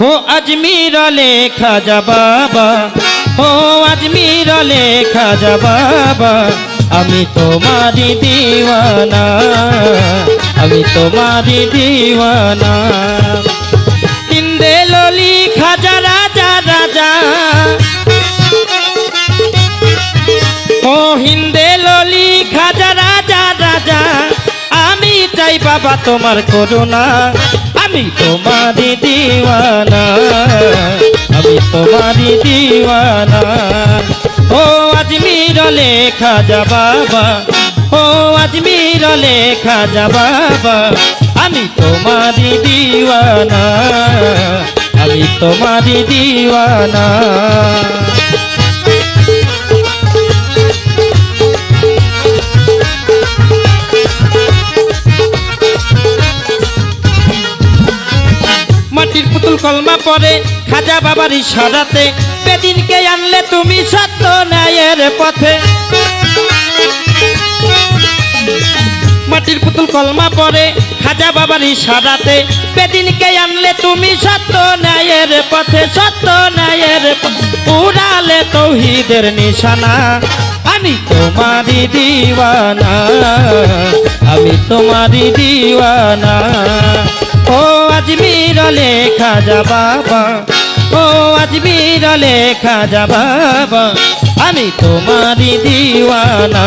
হো আজমির লেখা বাবা, হো আজমির খাজা বাবা, আমি তোমারি দিওয়ানা, আমি তোমারি দিওয়ানা। তিন দেলি খাজা চাই বাবা তোমার করুণা। আমি তোমারি দিওয়ানা। আমি তোমারি দিওয়ানা। ও আজমির লেখা যা বাবা। ও আজমির লেখা যা বাবা। আমি তোমারি দিওয়ানা। আমি তোমারি দিওয়ানা। মাটির পুতুল কলমা পরে খাজা বাবার ইশারাতে। বেদিনকে আনলে তুমি সত্য ন্যায়ের পথে। মাটির পুতুল কলমা পরে খাজা বাবার ইশারাতে। বেদিনকে আনলে তুমি সত্য ন্যায়ের পথে। সত্য ন্যায়ের। উড়ালে তৌহিদের নিশানা। আমি তোমারি দিওয়ানা। আমি তোমারি দিওয়ানা। আজমির লেখা যা ও আজমির লেখা যা আমি তোমারি দিওয়ানা।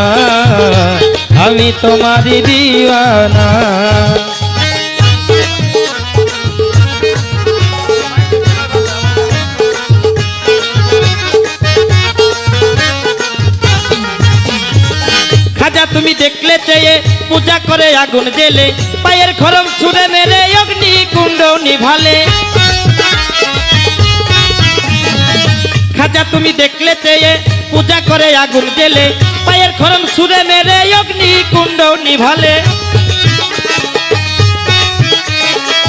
আমি তোমারি দিওয়ানা। দেখলে চেয়ে পূজা করে আগুন জেলে পায়ের খরম ছুঁড়ে মেরে অগ্নি কুণ্ড নিভালে। খাজা, তুমি দেখলে চেয়ে পূজা করে আগুন জেলে পায়ের খরম ছুঁড়ে মেরে অগ্নি কুণ্ড নিভালে।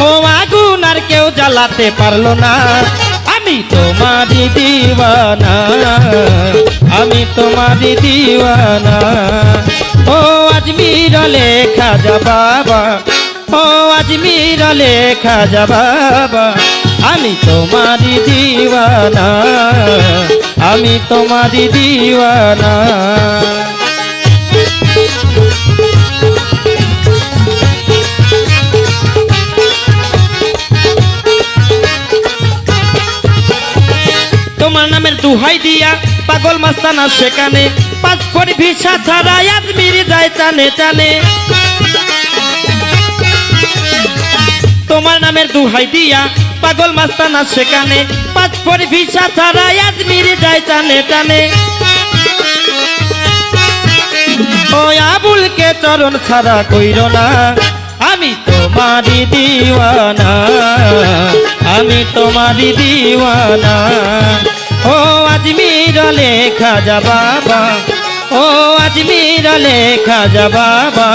ও আগুন আর কেউ জ্বালাতে পারল না। আমি তোমারি দিওয়ানা। আমি তোমারি দিওয়ানা। ও আজমির লেখা যা বাবা। ও আজমির লেখা যা বাবা। আমি তোমারি দিওয়ানা। আমি তোমারি দিওয়ানা। তোমার নামের দুহাই দিয়া পাগল মাস্তানা সেখানে। পাঁচ কোটি ভিসা ছাড়া আজমির যায় টানে টানে। তোমার নামের দুহাই দিয়া পাগল মাস্তানা সেখানে। পাঁচ কোটি ভিসা ছাড়া আজমির যায় টানে টানে। ও আবুলকে চরণ ছাড়া কইর না। আমি তোমারি দিওয়ানা। আমি তোমারি দিওয়ানা। ও আজমির লেখা যা বাবা, ও আজমির লেখা যা বাবা,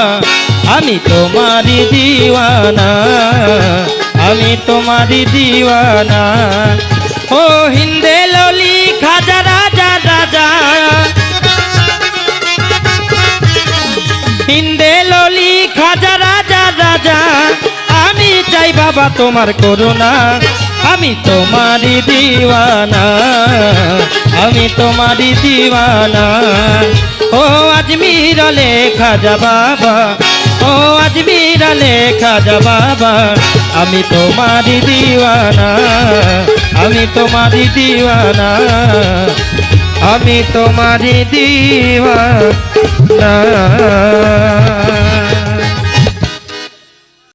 আমি তোমারি দিওয়ানা, আমি তোমারি দিওয়ানা। ও হিন্দে ললি খাজা রাজা রাজা। হিন্দে ললি খাজা রাজা রাজা। আমি চাই বাবা তোমার করুণা। আমি তোমারি দিওয়ানা, আমি তোমারি দিওয়ানা। ও আজমির লেখা যা বাবা, ও আজমির লেখা যা বাবা, আমি তোমারি দিওয়ানা, আমি তোমারি দিওয়ানা। আমি তোমারি দিওয়ানা।